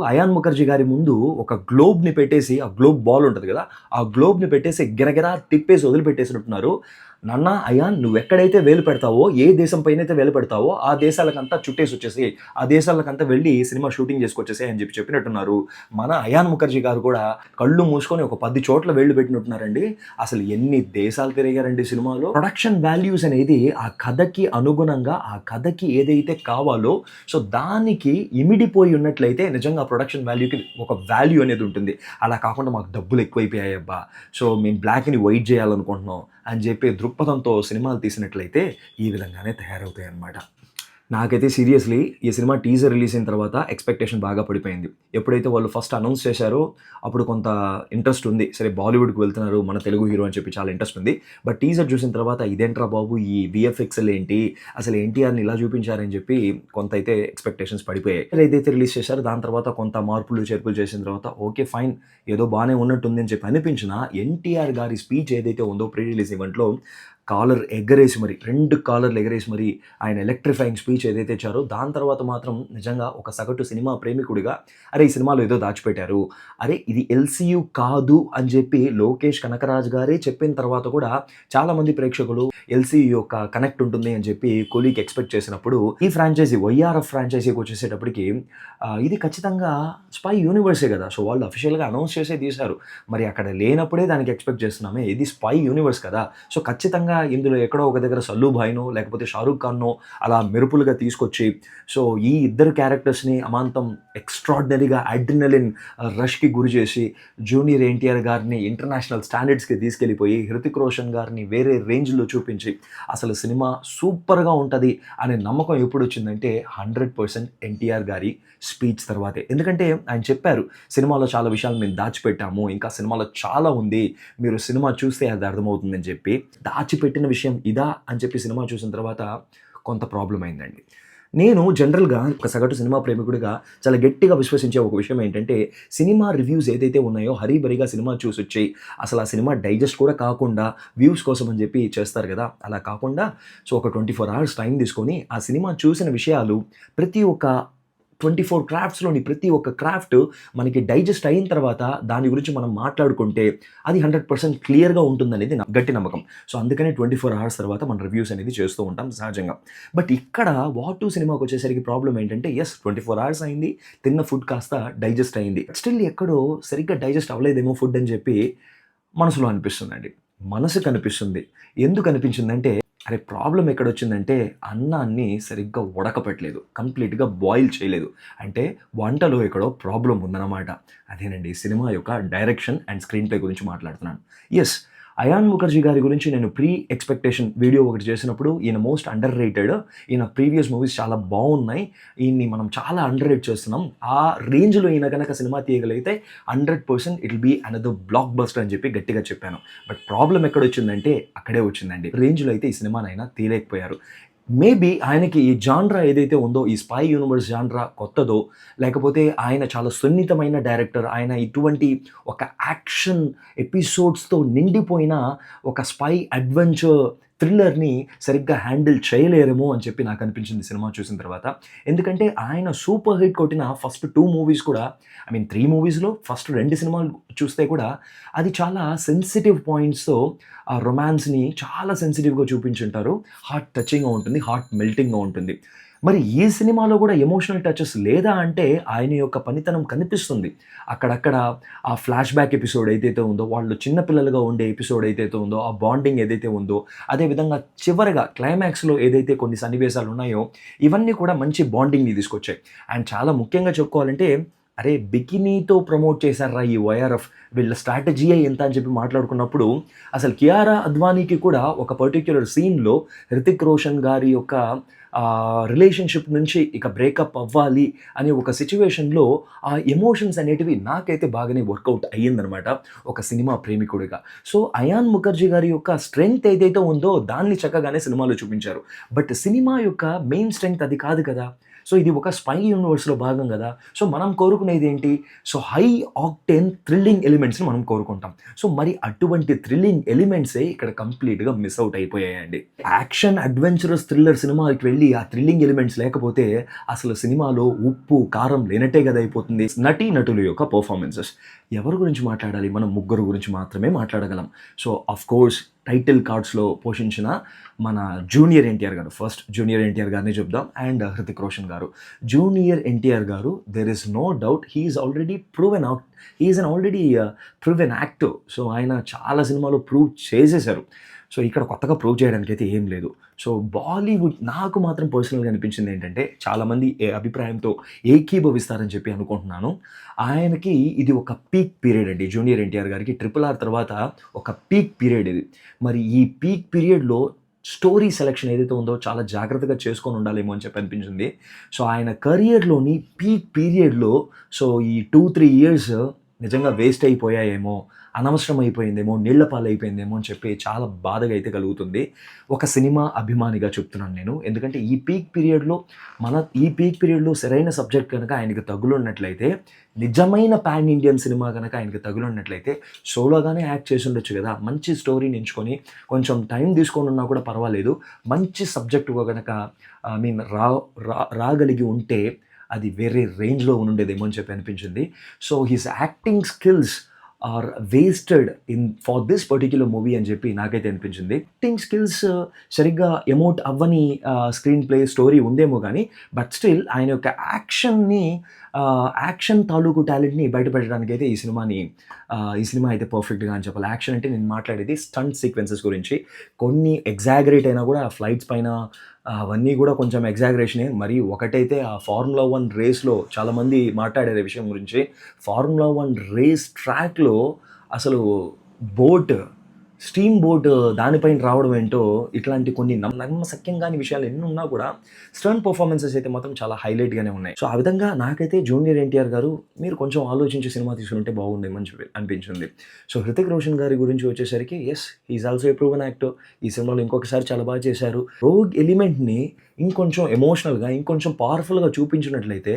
Ion Mukherjee గారి ముందు ఒక గ్లోబ్ని పెట్టేసి ఆ గ్లోబ్ బాల్ ఉంటుంది కదా ఆ గ్లోబ్ని పెట్టేసి గిరగిరా తిప్పేసి వదిలిపెట్టేసినట్టున్నారు. నాన్న అయాన్ నువ్వు ఎక్కడైతే వేలు పెడతావో ఏ దేశం పైనైతే వేలు పెడతావో ఆ దేశాలకంతా చుట్టేసి వచ్చేసి ఆ దేశాలకంతా వెళ్ళి సినిమా షూటింగ్ చేసుకొచ్చేసి అని చెప్పి చెప్పినట్టున్నారు. మన అయాన్ ముఖర్జీ గారు కూడా కళ్ళు మూసుకొని ఒక పది చోట్ల వేళ్ళు పెట్టినట్టున్నారండి. అసలు ఎన్ని దేశాలు తిరిగారండి సినిమాలో. ప్రొడక్షన్ వాల్యూస్ అనేది ఆ కథకి అనుగుణంగా ఆ కథకి ఏదైతే కావాలో సో దానికి ఇమిడిపోయి ఉన్నట్లయితే నిజంగా ప్రొడక్షన్ వాల్యూకి ఒక వాల్యూ అనేది ఉంటుంది. అలా కాకుండా మాకు డబ్బులు ఎక్కువైపోయాయి అబ్బా సో మేము బ్లాక్ని వైట్ చేయాలనుకుంటున్నాం అని చెప్పి దృక్ దృక్పథంతో సినిమాలు తీసినట్లయితే ఈ విధంగానే తయారవుతాయి అన్నమాట నాకైతే సీరియస్లీ ఈ సినిమా టీజర్ రిలీజ్ అయిన తర్వాత ఎక్స్పెక్టేషన్ బాగా పడిపోయింది. ఎప్పుడైతే వాళ్ళు ఫస్ట్ అనౌన్స్ చేశారో అప్పుడు కొంత ఇంట్రెస్ట్ ఉంది. సరే బాలీవుడ్కి వెళ్తున్నారు మన తెలుగు హీరో అని చెప్పి చాలా ఇంట్రెస్ట్ ఉంది. బట్ టీజర్ చూసిన తర్వాత ఇదేంట్రా బాబు ఈ విఎఫ్ఎక్స్ఎల్ ఏంటి అసలు ఎన్టీఆర్ని ఇలా చూపించారని చెప్పి కొంత అయితే ఎక్స్పెక్టేషన్స్ పడిపోయాయి ఏదైతే రిలీజ్ చేశారో దాని తర్వాత కొంత మార్పులు చేర్పులు చేసిన తర్వాత ఓకే ఫైన్ ఏదో బాగానే ఉన్నట్టుంది అని చెప్పి అనిపించిన ఎన్టీఆర్ గారి స్పీచ్ ఏదైతే ఉందో ప్రీ రిలీజ్ ఈవెంట్లో కాలర్ ఎగరేసి మరి రెండు కాలర్లు ఎగరేసి మరి ఆయన ఎలక్ట్రిఫైయింగ్ స్పీచ్ ఏదైతే ఇచ్చారో దాని తర్వాత మాత్రం నిజంగా ఒక సగటు సినిమా ప్రేమికుడిగా అరే ఈ సినిమాలో ఏదో దాచిపెట్టారు. అరే ఇది ఎల్సీయు కాదు అని చెప్పి లోకేష్ కనకరాజ్ గారే చెప్పిన తర్వాత కూడా చాలామంది ప్రేక్షకులు ఎల్సీయు యొక్క కనెక్ట్ ఉంటుంది అని చెప్పి కోహ్లీకి ఎక్స్పెక్ట్ చేసినప్పుడు ఈ ఫ్రాంచైజీ వైఆర్ఎఫ్ ఫ్రాంచైజీకి వచ్చేసేటప్పటికి ఇది ఖచ్చితంగా స్పై యూనివర్సే కదా. సో వాళ్ళు అఫీషియల్గా అనౌన్స్ చేసే తీశారు. మరి అక్కడ లేనప్పుడే దానికి ఎక్స్పెక్ట్ చేస్తున్నామే ఇది స్పై యూనివర్స్ కదా. సో ఖచ్చితంగా ఇందులో ఎక్కడో ఒక దగ్గర సల్లుభాయ్నో లేకపోతే షారూక్ ఖాన్నో అలా మెరుపులుగా తీసుకొచ్చి సో ఈ ఇద్దరు క్యారెక్టర్స్ని అమాంతం ఎక్స్ట్రాడినరీగా అడ్రినలిన్ రష్కి గురి చేసి జూనియర్ ఎన్టీఆర్ గారిని ఇంటర్నేషనల్ స్టాండర్డ్స్కి తీసుకెళ్ళిపోయి హృతిక్ రోషన్ గారిని వేరే రేంజ్లో చూపించి అసలు సినిమా సూపర్గా ఉంటుంది అనే నమ్మకం ఎప్పుడు వచ్చిందంటే హండ్రెడ్ పర్సెంట్ ఎన్టీఆర్ గారి స్పీచ్ తర్వాతే. ఎందుకంటే ఆయన చెప్పారు సినిమాలో చాలా విషయాలు మేము దాచిపెట్టాము ఇంకా సినిమాలో చాలా ఉంది మీరు సినిమా చూస్తే అది అర్థమవుతుందని చెప్పి. పెట్టిన విషయం ఇదా అని చెప్పి సినిమా చూసిన తర్వాత కొంత ప్రాబ్లం అయిందండి. నేను జనరల్గా ఒక సగటు సినిమా ప్రేమికుడిగా చాలా గట్టిగా విశ్వసించే ఒక విషయం ఏంటంటే సినిమా రివ్యూస్ ఏదైతే ఉన్నాయో హరీబరిగా సినిమా చూసి వచ్చాయి అసలు ఆ సినిమా డైజెస్ట్ కూడా కాకుండా వ్యూస్ కోసం అని చెప్పి చేస్తారు కదా. అలా కాకుండా సో ఒక ట్వంటీ ఫోర్ అవర్స్ టైం తీసుకొని ఆ సినిమా చూసిన విషయాలు ప్రతి ఒక్క ట్వంటీ ఫోర్ క్రాఫ్ట్స్లోని ప్రతి ఒక్క క్రాఫ్ట్ మనకి డైజెస్ట్ అయిన తర్వాత దాని గురించి మనం మాట్లాడుకుంటే అది హండ్రెడ్ పర్సెంట్ క్లియర్గా ఉంటుందనేది నా గట్టి నమ్మకం. సో అందుకనే ట్వంటీ ఫోర్ అవర్స్ తర్వాత మనం రివ్యూస్ అనేది చేస్తూ ఉంటాం సహజంగా. బట్ ఇక్కడ వాట్ టు సినిమాకి వచ్చేసరికి ప్రాబ్లం ఏంటంటే ఎస్ ట్వంటీ ఫోర్ అవర్స్ అయింది తిన్న ఫుడ్ కాస్త డైజెస్ట్ అయింది. స్టిల్ ఎక్కడో సరిగ్గా డైజెస్ట్ అవ్వలేదేమో ఫుడ్ అని చెప్పి మనసులో అనిపిస్తుందండి. మనసు కనిపిస్తుంది ఎందుకు అనిపించిందంటే అరే ప్రాబ్లం ఎక్కడొచ్చిందంటే అన్నాన్ని సరిగ్గా ఉడకపెట్టలేదు. కంప్లీట్గా బాయిల్ చేయలేదు. అంటే వంటలో ఎక్కడో ప్రాబ్లం ఉందన్నమాట. అదేనండి సినిమా యొక్క డైరెక్షన్ అండ్ స్క్రీన్ ప్లే గురించి మాట్లాడుతున్నాను. ఎస్ అయాన్ ముఖర్జీ గారి గురించి నేను ప్రీ ఎక్స్పెక్టేషన్ వీడియో ఒకటి చేసినప్పుడు ఈయన మోస్ట్ అండర్ రేటెడ్ ఈయన ప్రీవియస్ మూవీస్ చాలా బాగున్నాయి. ఈయన్ని మనం చాలా అండర్ రేట్ చేస్తున్నాం. ఆ రేంజ్లో ఈయన కనుక సినిమా తీయగలిగితే hundred percent it be another blockbuster అని చెప్పి గట్టిగా చెప్పాను. బట్ ప్రాబ్లం ఎక్కడ వచ్చిందంటే అక్కడే వచ్చిందండి. రేంజ్లో అయితే ఈ సినిమానైనా తీయలేకపోయారు. మేబీ ఆయనకి ఈ జాన్రా ఏదైతే ఉందో ఈ స్పై యూనివర్స్ జాన్రా కొత్తదో లేకపోతే ఆయన చాలా సున్నితమైన డైరెక్టర్ ఆయన ఇటువంటి ఒక యాక్షన్ ఎపిసోడ్స్తో నిండిపోయిన ఒక స్పై అడ్వెంచర్ థ్రిల్లర్ని సరిగ్గా హ్యాండిల్ చేయలేరేమో అని చెప్పి నాకు అనిపించింది సినిమా చూసిన తర్వాత. ఎందుకంటే ఆయన సూపర్ హిట్ కొట్టిన ఫస్ట్ టూ మూవీస్ కూడా ఐ మీన్ త్రీ మూవీస్లో ఫస్ట్ రెండు సినిమాలు చూస్తే కూడా అది చాలా సెన్సిటివ్ పాయింట్స్తో ఆ రొమాన్స్ని చాలా సెన్సిటివ్గా చూపించుంటారు. హార్ట్ టచింగ్గా ఉంటుంది హార్ట్ మెల్టింగ్గా ఉంటుంది. మరి ఈ సినిమాలో కూడా ఎమోషనల్ టచెస్ లేదా అంటే ఆయన యొక్క పనితనం కనిపిస్తుంది. అక్కడక్కడ ఆ ఫ్లాష్ బ్యాక్ ఎపిసోడ్ ఏదైతే ఉందో వాళ్ళు చిన్నపిల్లలుగా ఉండే ఎపిసోడ్ ఏదైతే ఉందో ఆ బాండింగ్ ఏదైతే ఉందో అదేవిధంగా చివరగా క్లైమాక్స్లో ఏదైతే కొన్ని సన్నివేశాలు ఉన్నాయో ఇవన్నీ కూడా మంచి బాండింగ్ని తీసుకొచ్చాయి. అండ్ చాలా ముఖ్యంగా చెప్పుకోవాలంటే అరే బికినీతో ప్రమోట్ చేశారా ఈ వైఆర్ఎఫ్ వీళ్ళ స్ట్రాటజీయే ఎంత అని చెప్పి మాట్లాడుకున్నప్పుడు అసలు కియారా అద్వానీకి కూడా ఒక పర్టిక్యులర్ సీన్లో హృతిక్ రోషన్ గారి యొక్క రిలేషన్షిప్ నుంచి ఇక బ్రేకప్ అవ్వాలి అనే ఒక సిచ్యువేషన్లో ఆ ఎమోషన్స్ అనేటివి నాకైతే బాగానే వర్కౌట్ అయ్యిందనమాట ఒక సినిమా ప్రేమికుడిగా. సో అయాన్ ముఖర్జీ గారి యొక్క స్ట్రెంగ్త్ ఏదైతే ఉందో దాన్ని చక్కగానే సినిమాలో చూపించారు. బట్ సినిమా యొక్క మెయిన్ స్ట్రెంగ్త్ అది కాదు కదా. సో ఇది ఒక స్పై యూనివర్స్లో భాగం కదా. సో మనం కోరుకునేది ఏంటి సో హై ఆక్టెన్ థ్రిల్లింగ్ ఎలిమెంట్స్ని మనం కోరుకుంటాం. సో మరి అటువంటి థ్రిల్లింగ్ ఎలిమెంట్సే ఇక్కడ కంప్లీట్గా మిస్ అవుట్ అయిపోయాయండి. యాక్షన్ అడ్వెంచరస్ థ్రిల్లర్ సినిమాకి వెళ్ళి ఆ థ్రిల్లింగ్ ఎలిమెంట్స్ లేకపోతే అసలు సినిమాలో ఉప్పు కారం లేనట్టే కదా అయిపోతుంది. నటీ నటుల యొక్క పర్ఫార్మెన్సెస్. ఎవరి గురించి మాట్లాడాలి? మనం ముగ్గురు గురించి మాత్రమే మాట్లాడగలం. సో అఫ్ కోర్స్ టైటిల్ కార్డ్స్లో పోషించిన మన జూనియర్ ఎన్టీఆర్ గారు ఫస్ట్ జూనియర్ ఎన్టీఆర్ గారిని చెప్దాం అండ్ హృతిక్ రోషన్ గారు. జూనియర్ ఎన్టీఆర్ గారు there is no doubt he's already proven out he's an already prove an active so ఆయన చాలా సినిమాలు ప్రూవ్ చేసేశారు. సో ఇక్కడ కొత్తగా ప్రూవ్ చేయడానికి అయితే ఏం లేదు. సో బాలీవుడ్ నాకు మాత్రం పర్సనల్గా అనిపించింది ఏంటంటే చాలామంది ఏ అభిప్రాయంతో ఏకీభవిస్తారని చెప్పి అనుకుంటున్నాను. ఆయనకి ఇది ఒక పీక్ పీరియడ్ అండి. జూనియర్ ఎన్టీఆర్ గారికి ట్రిపుల్ ఆర్ తర్వాత ఒక పీక్ పీరియడ్ ఇది. మరి ఈ పీక్ పీరియడ్లో స్టోరీ సెలెక్షన్ ఏదైతే ఉందో చాలా జాగ్రత్తగా చేసుకొని ఉండాలేమో అని చెప్పి అనిపించింది. సో ఆయన కెరియర్లోని పీక్ పీరియడ్లో సో ఈ టూ త్రీ ఇయర్స్ నిజంగా వేస్ట్ అయిపోయాయేమో అనవసరం అయిపోయిందేమో నీళ్ళ పాలైపోయిందేమో అని చెప్పి చాలా బాధగా అయితే కలుగుతుంది. ఒక సినిమా అభిమానిగా చెప్తున్నాను నేను. ఎందుకంటే ఈ పీక్ పీరియడ్లో మన ఈ పీక్ పీరియడ్లో సరైన సబ్జెక్ట్ కనుక ఆయనకి తగులున్నట్లయితే నిజమైన పాన్ ఇండియన్ సినిమా కనుక ఆయనకి తగులున్నట్లయితే సోలోగానే యాక్ట్ చేసి ఉండొచ్చు కదా. మంచి స్టోరీని ఎంచుకొని కొంచెం టైం తీసుకొని ఉన్నా కూడా పర్వాలేదు. మంచి సబ్జెక్టుగా కనుక ఐ మీన్ రా రా- రాగలిగి ఉంటే అది వేరే రేంజ్లో ఉండేదేమో అని చెప్పి అనిపించింది. So his acting skills are wasted in for this particular movie అని చెప్పి నాకైతే అనిపించింది. యాక్టింగ్ స్కిల్స్ uh, సరిగ్గా ఎమోట్ అవ్వని uh, స్క్రీన్ ప్లే స్టోరీ ఉందేమో కానీ బట్ స్టిల్ ఆయన యొక్క యాక్షన్ని uh, యాక్షన్ తాలూకు టాలెంట్ని బయటపెట్టడానికి అయితే ఈ సినిమాని ఈ సినిమా అయితే పర్ఫెక్ట్గా అని చెప్పాలి. యాక్షన్ అంటే నేను మాట్లాడేది స్టంట్ సీక్వెన్సెస్ గురించి. కొన్ని ఎగ్జాగరేట్ అయినా కూడా ఫ్లైట్స్ పైన అవన్నీ కూడా కొంచెం ఎగ్జాగరేషనే మరి ఒకటైతే ఆ ఫార్ములా వన్ రేస్లో చాలామంది మాట్లాడే విషయం గురించి. ఫార్ములా వన్ రేస్ ట్రాక్లో అసలు బోట్ స్టీమ్ బోట్ దానిపైన రావడం ఏంటో ఇట్లాంటి కొన్ని నమ్మ నమ్మసక్యం కాని విషయాలు ఎన్ని ఉన్నా కూడా స్టర్న్ పర్ఫార్మెన్సెస్ అయితే మాత్రం చాలా హైలైట్గానే ఉన్నాయి. సో ఆ విధంగా నాకైతే జూనియర్ ఎన్టీఆర్ గారు మీరు కొంచెం ఆలోచించి సినిమా తీసుకుంటే బాగుండేమని చెప్పి అనిపించింది. సో హృతిక్ రోషన్ గారి గురించి వచ్చేసరికి yes is also a proven actor ఈ సినిమాలో ఇంకొకసారి చాలా బాగా చేశారు. రోగ్ ఎలిమెంట్ని ఇంకొంచెం ఎమోషనల్గా ఇంకొంచెం పవర్ఫుల్గా చూపించినట్లయితే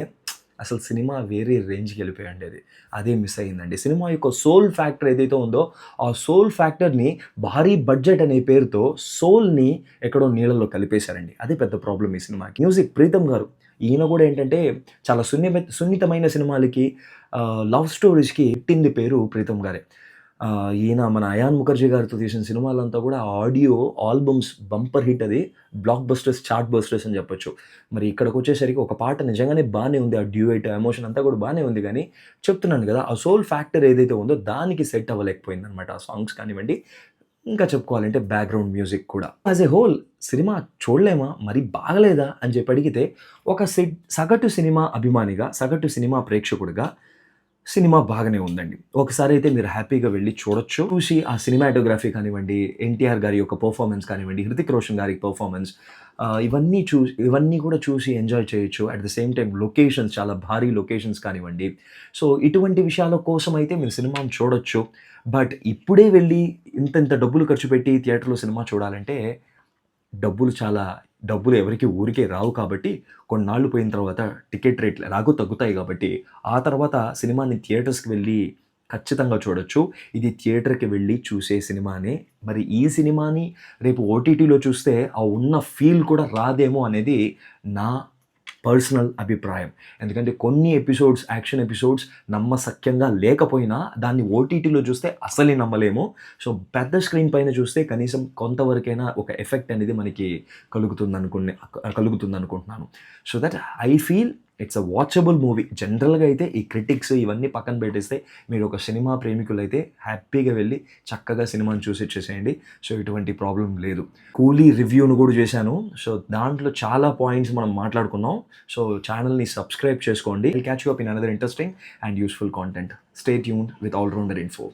అసలు సినిమా వేరే రేంజ్కి వెళ్ళిపోయండి అది. అదే మిస్ అయ్యిందండి. సినిమా యొక్క సోల్ ఫ్యాక్టర్ ఏదైతే ఉందో ఆ సోల్ ఫ్యాక్టర్ని భారీ బడ్జెట్ అనే పేరుతో సోల్ని ఎక్కడో నీళ్ళలో కలిపేశారండి. అదే పెద్ద ప్రాబ్లం ఈ సినిమాకి. మ్యూజిక్ ప్రీతం గారు ఈయన కూడా ఏంటంటే చాలా సున్నిత సున్నితమైన సినిమాలకి లవ్ స్టోరీస్కి ఎట్టింది పేరు ప్రీతం గారే. ఈయన మన అయాన్ ముఖర్జీ గారితో తీసిన సినిమాలంతా కూడా ఆడియో ఆల్బమ్స్ బంపర్ హిట్ అది బ్లాక్ బస్టర్స్ చార్ట్ బస్టర్స్ అని చెప్పొచ్చు. మరి ఇక్కడికి వచ్చేసరికి ఒక పాట నిజంగానే బాగానే ఉంది. ఆ డ్యూయేట్ ఎమోషన్ అంతా కూడా బాగానే ఉంది కానీ చెప్తున్నాను కదా ఆ సోల్ ఫ్యాక్టర్ ఏదైతే ఉందో దానికి సెట్ అవ్వలేకపోయింది అనమాట ఆ సాంగ్స్ కానివ్వండి ఇంకా చెప్పుకోవాలంటే బ్యాక్గ్రౌండ్ మ్యూజిక్ కూడా. యాజ్ ఏ హోల్ సినిమా చూడలేమా? మరి బాగలేదా? అని చెప్పి అడిగితే ఒక సెట్ సగటు సినిమా అభిమానిగా సగటు సినిమా ప్రేక్షకుడిగా సినిమా బాగానే ఉందండి. ఒకసారి అయితే మీరు హ్యాపీగా వెళ్ళి చూడొచ్చు. చూసి ఆ సినిమాటోగ్రఫీ కానివ్వండి ఎన్టీఆర్ గారి యొక్క పర్ఫార్మెన్స్ కానివ్వండి హృతిక్ రోషన్ గారి పర్ఫార్మెన్స్ ఇవన్నీ చూసి ఇవన్నీ కూడా చూసి ఎంజాయ్ చేయొచ్చు. At the same time locations చాలా భారీ లొకేషన్స్ కానివ్వండి. సో ఇటువంటి విషయాల కోసం అయితే మీరు సినిమాని చూడొచ్చు. బట్ ఇప్పుడే వెళ్ళి ఇంత ఇంత డబ్బులు ఖర్చు పెట్టి థియేటర్లో సినిమా చూడాలంటే డబ్బులు చాలా డబ్బులు ఎవరికి ఊరికే రావు కాబట్టి కొన్నాళ్ళు పోయిన తర్వాత టికెట్ రేట్లు ఎలాగో తగ్గుతాయి కాబట్టి ఆ తర్వాత సినిమాని థియేటర్స్కి వెళ్ళి ఖచ్చితంగా చూడొచ్చు. ఇది థియేటర్కి వెళ్ళి చూసే సినిమానే. మరి ఈ సినిమాని రేపు ఓటీటీలో చూస్తే ఆ ఉన్న ఫీల్ కూడా రాదేమో అనేది నా పర్సనల్ అభిప్రాయం. ఎందుకంటే కొన్ని ఎపిసోడ్స్ యాక్షన్ ఎపిసోడ్స్ నమ్మసక్యంగా లేకపోయినా దాన్ని ఓటీటీలో చూస్తే అసలే నమ్మలేము. సో పెద్ద స్క్రీన్ పైన చూస్తే కనీసం కొంతవరకైనా ఒక ఎఫెక్ట్ అనేది మనకి కలుగుతుంది అనుకునే కలుగుతుంది అనుకుంటున్నాను so that I feel it's a watchable movie జనరల్గా అయితే ఈ క్రిటిక్స్ ఇవన్నీ పక్కన పెట్టేస్తే మీరు ఒక సినిమా ప్రేమికులు అయితే హ్యాపీగా వెళ్ళి చక్కగా సినిమాని చూసి వచ్చేసేయండి. సో ఇటువంటి ప్రాబ్లం లేదు. కూలీ రివ్యూను కూడా చేశాను. సో దాంట్లో చాలా పాయింట్స్ మనం మాట్లాడుకున్నాం. సో ఛానల్ని సబ్స్క్రైబ్ చేసుకోండి. Catch up in another interesting and useful content stay tune with all rounder info